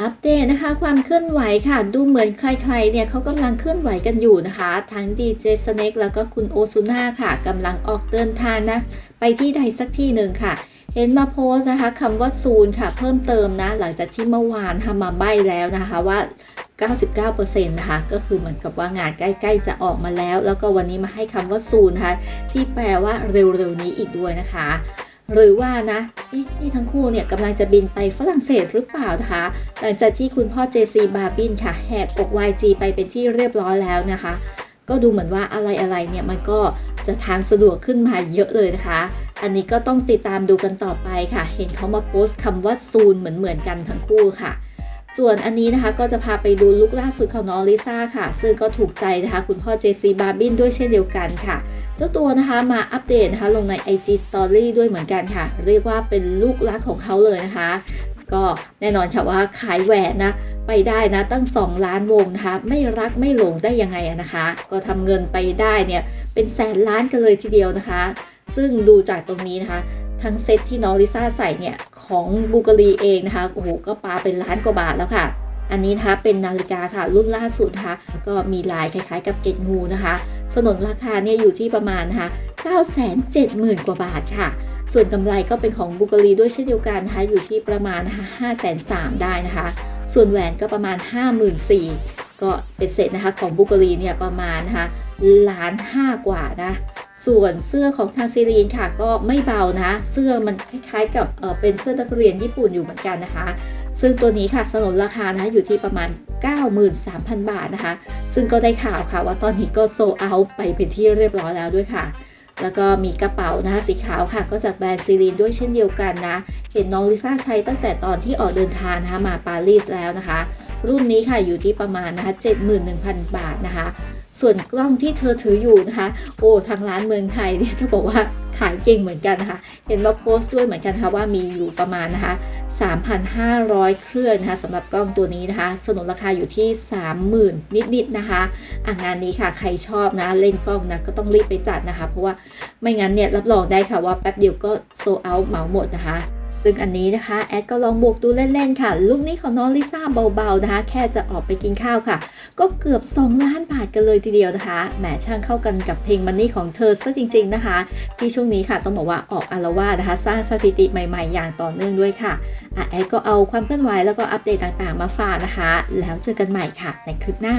อัปเดตนะคะความเคลื่อนไหวค่ะ ดูเหมือนใครๆเนี่ยเขากำลังเคลื่อนไหวกันอยู่นะคะ ทั้งดีเจสเน็กแล้วก็คุณโอซูน่าค่ะกำลังออกเดินทางนะ ไปที่ใดสักที่หนึ่งค่ะ เห็นมาโพสนะคะคำว่าซูนค่ะ เพิ่มเติมนะ หลังจากที่เมื่อวานทำมาใบแล้วนะคะว่า99%นะคะ ก็คือเหมือนกับว่างานใกล้ ๆ จะออกมาแล้ว แล้วก็วันนี้มาให้คำว่าซูนนะคะที่แปลว่าเร็วๆนี้อีกด้วยนะคะ หรือว่านะเอ๊ะนี่ทั้งคู่เนี่ยกำลังจะบินไปฝรั่งเศสหรือเปล่านะคะหลังจากที่คุณพ่อเจซีบาบินค่ะแหกอก YG ไปเป็นที่เรียบร้อยแล้วนะคะ ก็ดูเหมือนว่าอะไรอะไรเนี่ยมันก็จะทางสะดวกขึ้นมาเยอะเลยนะคะ อันนี้ก็ต้องติดตามดูกันต่อไปค่ะ เห็นเขามาโพสต์คำว่าซูนเหมือนๆกันทั้งคู่ค่ะ ส่วนอันนี้นะคะก็จะพาไปดูลุคล่าสุดของน้องลิซ่าค่ะ ซึ่งก็ถูกใจนะคะคุณพ่อเจซีบาร์บินด้วยเช่นเดียวกันค่ะ เจ้าตัวนะคะมาอัปเดตนะคะลงใน IG Story ด้วยเหมือนกันค่ะ เรียกว่าเป็นลูกรักของเขาเลยนะคะ ก็แน่นอนค่ะว่าขายแหวนนะไปได้นะตั้ง 2 ล้านวงนะคะไม่รักไม่หลงได้ยังไงนะคะ ก็ทำเงินไปได้เนี่ยเป็นแสนล้านกันเลยทีเดียวนะคะ ซึ่งดูจากตรงนี้นะคะ ทั้งเซ็ตที่น้องลิซ่าใส่เนี่ย ของบูการีเองนะคะโอ้โหก็ปาเป็นล้านกว่าบาทแล้วค่ะ อันนี้นะคะเป็นนาฬิกาค่ะ รุ่นล่าสุดนะคะก็มีลายคล้ายๆ กับเกตงูนะคะสนนราคาเนี่ยอยู่ที่ประมาณนะคะ970,000 กว่าบาทค่ะ ส่วนกำไรก็เป็นของบูการีด้วยเช่นเดียวกันนะคะอยู่ที่ประมาณนะคะ503,000ได้นะคะ ส่วนแหวนก็ประมาณ 54,000ก็เป็นเศษนะคะของบูการีเนี่ยประมาณนะคะล้านห้ากว่านะ ส่วนเสื้อของทางซีรีนค่ะก็ไม่เบานะ เสื้อมันคล้ายๆกับเเป็นเสื้อนักเรียนญี่ปุ่นอยู่เหมือนกันนะคะ ซึ่งตัวนี้ค่ะสนนราคานะอยู่ที่ประมาณ 93,000 บาทนะคะ ซึ่งก็ได้ข่าวค่ะว่าตอนนี้ก็โซเอาไปเป็นที่เรียบร้อยแล้วด้วยค่ะ แล้วก็มีกระเป๋านะคะสีขาวค่ะ ก็จากแบรนด์ซีรีนด้วยเช่นเดียวกันนะ เห็นน้องลิซ่าใช้ตั้งแต่ตอนที่ออกเดินทางนะคะมาปารีสแล้วนะคะ รุ่นนี้ค่ะอยู่ที่ประมาณนะคะ71,000 บาทนะคะ ส่วนกล้องที่เธอถืออยู่นะคะ โอ้ทางร้านเมืองไทยเนี่ยต้อบอกว่าขายเก่งเหมือนกันนะคะเห็นว่าโพสต์ด้วยเหมือนกันค่ะว่ามีอยู่ประมาณนะคะ 3,500 เครื่องนะคะสำหรับกล้องตัวนี้นะคะ สนุนราคาอยู่ที่ 30,000 นิดๆนะคะอะงานนี้ค่ะใครชอบนะเล่นกล้องนะก็ต้องรีบไปจัดนะคะ เพราะว่าไม่งั้นเนี่ยรับรองได้ค่ะว่าแป๊บเดียวก็โซเอาเหมาหมดนะคะ ซึ่งอันนี้นะคะ แอดก็ลองบวกดูเล่นๆค่ะลุคนี้ของน้องลิซ่าเบาๆนะคะ แค่จะออกไปกินข้าวค่ะ ก็เกือบ 2 ล้านบาทกันเลยทีเดียวนะคะแหมช่างเข้ากันกับเพลงมันนี่ของเธอซะจริง ๆนะคะ ที่ช่วงนี้ค่ะต้องบอกว่าออกอารวาสนะคะ สร้างสถิติใหม่ๆ อย่างต่อเนื่องด้วยค่ะแอดก็เอาความเคลื่อนไหวแล้วก็อัปเดตต่างๆมาฝากนะคะ แล้วเจอกันใหม่ค่ะในคลิปหน้า